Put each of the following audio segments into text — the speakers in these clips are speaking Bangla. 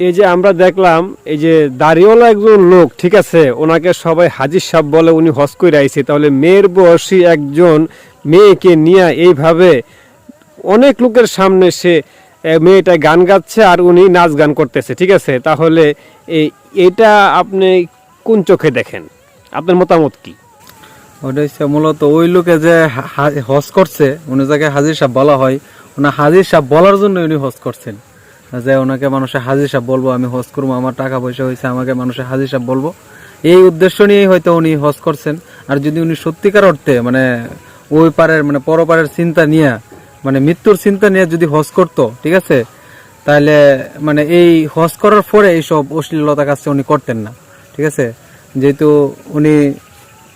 এই যে আমরা দেখলাম, এই যে দাড়িওয়ালা একজন লোক, ঠিক আছে, ওনাকে সবাই হাজির সাহেব বলে উনি হজ করে আইছে। তাহলে মেয়ের বয়সী একজন মেয়েকে নিয়ে এইভাবে অনেক লোকের সামনে সে মেয়েটা গান গাচ্ছে আর উনি নাচ গান করতেছে, ঠিক আছে? তাহলে এটা আপনি কোন চোখে দেখেন? আপনার মতামত কি? ওটা হচ্ছে মূলত ওই লোকে যে হা- হা- হজ করছে, উনি যাকে হাজির সাহেব বলা হয় ওনা হাজির সাহেব বলার জন্য উনি হজ করছেন। যে ওনাকে মানুষে হাজির সাহেব বলব, আমি হজ করব, আমার টাকা পয়সা হয়েছে, আমাকে মানুষে হাজির সাহেব বলব। এই উদ্দেশ্য নিয়েই হয়তো উনি হজ করছেন। আর যদি উনি সত্যিকার অর্থে মানে ওই পারের মানে পরপারের চিন্তা নিয়ে মানে মৃত্যুর চিন্তা নিয়ে যদি হজ করতো, ঠিক আছে? তাহলে মানে এই হজ করার পরে এইসব অশ্লীলতা কাজটা উনি করতেন না, ঠিক আছে? যেহেতু উনি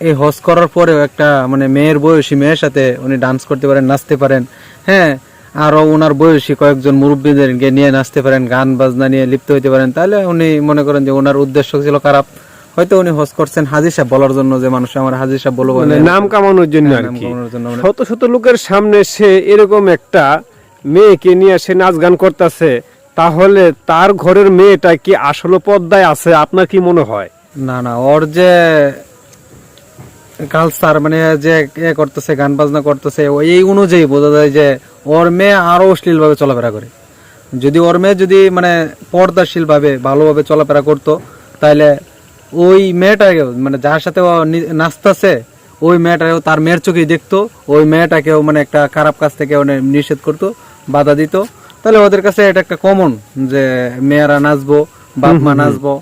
এই হজ করার পরেও একটা মানে মেয়ের বয়সী মেয়ের সাথে উনি ডান্স করতে পারেন, নাচতে পারেন। হ্যাঁ আরও ওনার বয়সী কয়েকজন মুরব্বীদেরকে নিয়ে নাচতে পারেন গান বাজনা নিয়ে লিপ্ত হইতে পারেন। তাহলে উনি মনে করেন যে ওনার উদ্দেশ্য ছিল খারাপ। হয়তো উনি হজ করছেন হাজির সাহেব বলার জন্য যে মানুষ আমার হাজির সাহেব বলব মানে নাম কামানোর জন্য হ্যাঁ, আর কি। মানে- শত শত লোকের সামনে সে এরকম একটা মেয়েকে নিয়ে সে নাচ গান করতেছে তাহলে তার ঘরের মেয়েটা কি আসলে পদ্মায় আছে? আপনার কি মনে হয়? না না ওর যে কালচার মানে যে এ করতেছে গান বাজনা করতেছে এই অনুযায়ী বোঝা যায় যে ওর মেয়ে আরও অশ্লীল ভাবে চলাফেরা করে। যদি ওর মেয়ে যদি মানে পর্দাশীল ভাবে ভালোভাবে চলাফেরা করতো তাহলে ওই মেয়েটাকেও মানে যার সাথে ও নাচতাছে ওই মেয়েটাকেও তার মেয়ের চোখেই দেখতো ওই মেয়েটাকেও মানে একটা খারাপ কাজ থেকে মানে নিষেধ করতো বাধা দিত। তাহলে ওদের কাছে এটা একটা কমন যে মেয়েরা নাচবো বাপ মা নাচবো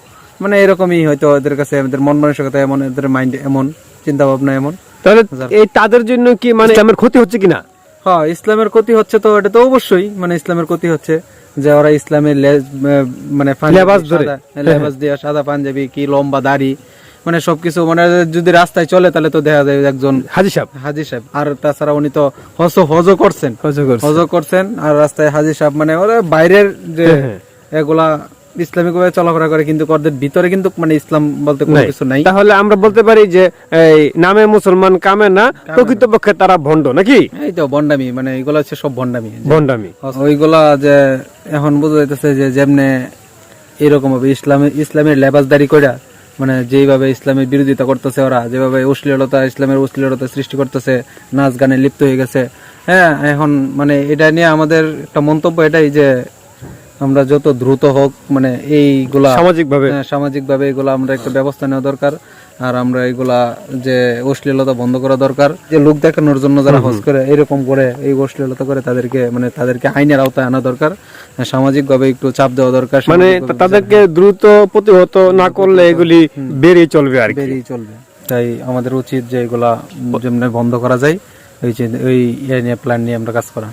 মানে এরকমই হয়তো ওদের কাছে ওদের মন মানসিকতা এমন ওদের মাইন্ড এমন। চিন্তা ভাবনা এমন। তাহলে এই তাদের জন্য কি মানে আমার ক্ষতি হচ্ছে কিনা? হ্যাঁ ইসলামের ক্ষতি হচ্ছে তো এটা তো অবশ্যই মানে ইসলামের ক্ষতি হচ্ছে। যে ওরা ইসলামের মানে লেবাস ধরে। সাদা- লেবাস দিয়ে সাদা পাঞ্জাবি কি লম্বা দাড়ি মানে সবকিছু মানে যদি রাস্তায় চলে তাহলে তো দেখা যায় একজন হাজি সাহেব। হাজি সাহেব। আর তাছাড়া উনি তো হজ হজ করছেন। হজ করছেন। আর রাস্তায় হাজি সাহেব মানে ওরা বাইরের যে হ্যাঁ, এগুলা ইসলামিক ভাবে চলাফেরা করে কিন্তু ওদের ভিতরে কিন্তু মানে ইসলাম বলতে কোনো। কিছু নাই। তাহলে আমরা বলতে পারি যে এই নামে মুসলমান কামে না প্রকৃতপক্ষে তারা ভণ্ড নাকি? এই তো বন্ডামি মানে এগুলা হচ্ছে সব বন্ডামি ভণ্ডামি। ওইগুলা যে এখন বোঝা যাইতেছে যে যেমনে এরকম ভাবে ইসলামে ইসলামের লেবাসদারি কইরা মানে যেইভাবে ইসলামের বিরোধিতা করতেছে ওরা যেভাবে অশ্লীলতা ইসলামের অশ্লীলতা সৃষ্টি করতেছে নাচ গানে লিপ্ত হয়ে গেছে। হ্যাঁ এখন মানে এটা নিয়ে আমাদের একটা মন্তব্য এটাই যে আমরা যত দ্রুত হোক মানে এইগুলা সামাজিক ভাবে হ্যাঁ, সামাজিকভাবে এগুলো আমরা একটা ব্যবস্থা নেওয়া দরকার। আর আমরা এগুলা যে অশ্লীলতা বন্ধ করা দরকার যে লোক দেখানোর জন্য যারা হজ করে এরকম করে এই অশ্লীলতা করে তাদেরকে মানে তাদেরকে আইনের আওতায় আনা দরকার। সামাজিক ভাবে একটু চাপ দেওয়া দরকার মানে তাদেরকে দ্রুত প্রতিহত না করলে এগুলি বেরিয়ে চলবে আর বেরিয়ে চলবে। তাই আমাদের উচিত যে এগুলা যেমন বন্ধ করা যায় ওই যে ওই ইয়ে প্ল্যান নিয়ে আমরা কাজ করা।